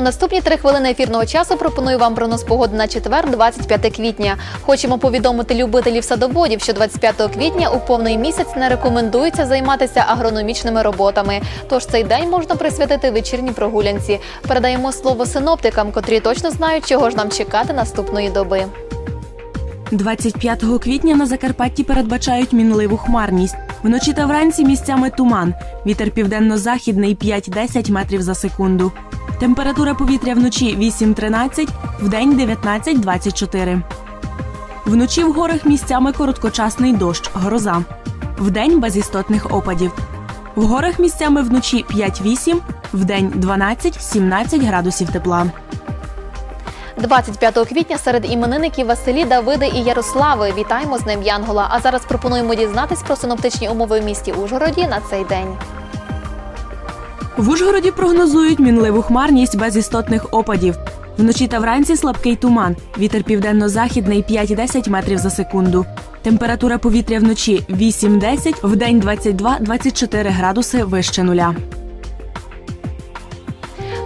наступні три хвилини ефірного часу пропоную вам прогноз погоди на четвер, 25 квітня. Хочемо повідомити любителів садоводів, що 25 квітня у повний місяць не рекомендується займатися агрономічними роботами. Тож цей день можна присвятити вечірній прогулянці. Передаємо слово синоптикам, котрі точно знають, чого ж нам чекати наступної доби. 25 квітня на Закарпатті передбачають мінливу хмарність. Вночі та вранці місцями туман. Вітер південно-західний 5-10 метрів за секунду. Температура повітря вночі 8-13, вдень 19-24. Вночі в горах місцями короткочасний дощ, гроза. Вдень без істотних опадів. В горах місцями вночі 5-8, вдень 12-17 градусів тепла. 25 квітня серед іменинників Василі, Давиди і Ярослави. Вітаємо з ним Янгола. А зараз пропонуємо дізнатись про синоптичні умови в місті Ужгороді на цей день. В Ужгороді прогнозують мінливу хмарність без істотних опадів. Вночі та вранці слабкий туман. Вітер південно-західний 5-10 метрів за секунду. Температура повітря вночі 8-10, вдень 22-24 градуси вище нуля.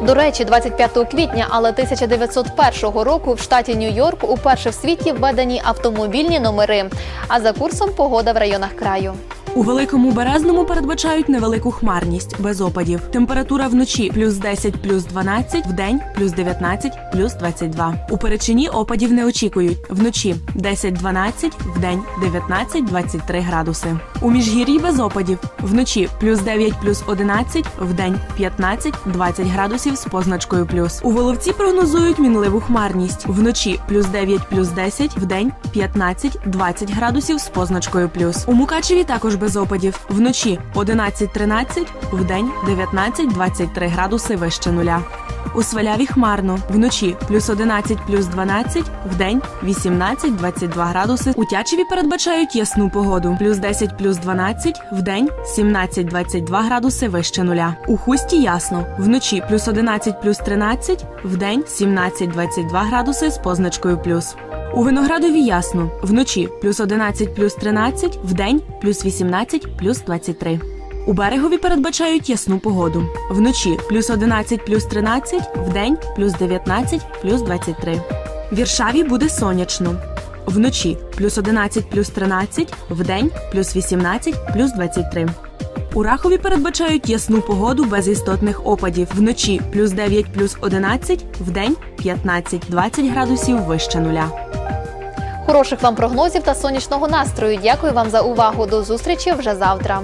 До речі, 25 квітня, але 1901 року в штаті Нью-Йорк уперше в світі введені автомобільні номери. А за курсом погода в районах краю. У великому березному передбачають невелику хмарність без опадів. Температура вночі плюс 10, плюс 12, вдень плюс 19, плюс 22. У перечині опадів не очікують. Вночі 10-12, вдень 19-23 градуси. У міжгір'ї без опадів. Вночі плюс 9, плюс 11, вдень 15-20 градусів з позначкою плюс. У Воловці прогнозують мінливу хмарність. Вночі плюс 9, плюс 10, вдень 15-20 градусів з позначкою плюс. У Мукачеві також без опадів. Вночі 11-13, вдень 19-23 градуси вище нуля. У Сваляві хмарно. Вночі плюс 11, плюс 12, вдень 18-22 градуси. У Тячеві передбачають ясну погоду. Плюс 10, плюс 12, вдень 17-22 градуси вище нуля. У Хусті ясно. Вночі плюс 11, плюс 13, вдень 17-22 градуси з позначкою плюс. У Виноградові ясно. Вночі плюс 11, плюс 13, вдень плюс 18, плюс 23. У берегові передбачають ясну погоду. Вночі плюс 11, плюс 13, вдень плюс 19, плюс 23. В Віршаві буде сонячно. Вночі плюс 11, плюс 13, вдень плюс 18, плюс 23. У Рахові передбачають ясну погоду без істотних опадів. Вночі плюс 9, плюс 11, вдень 15-20 градусів вище нуля. Хороших вам прогнозів та сонячного настрою. Дякую вам за увагу. До зустрічі вже завтра.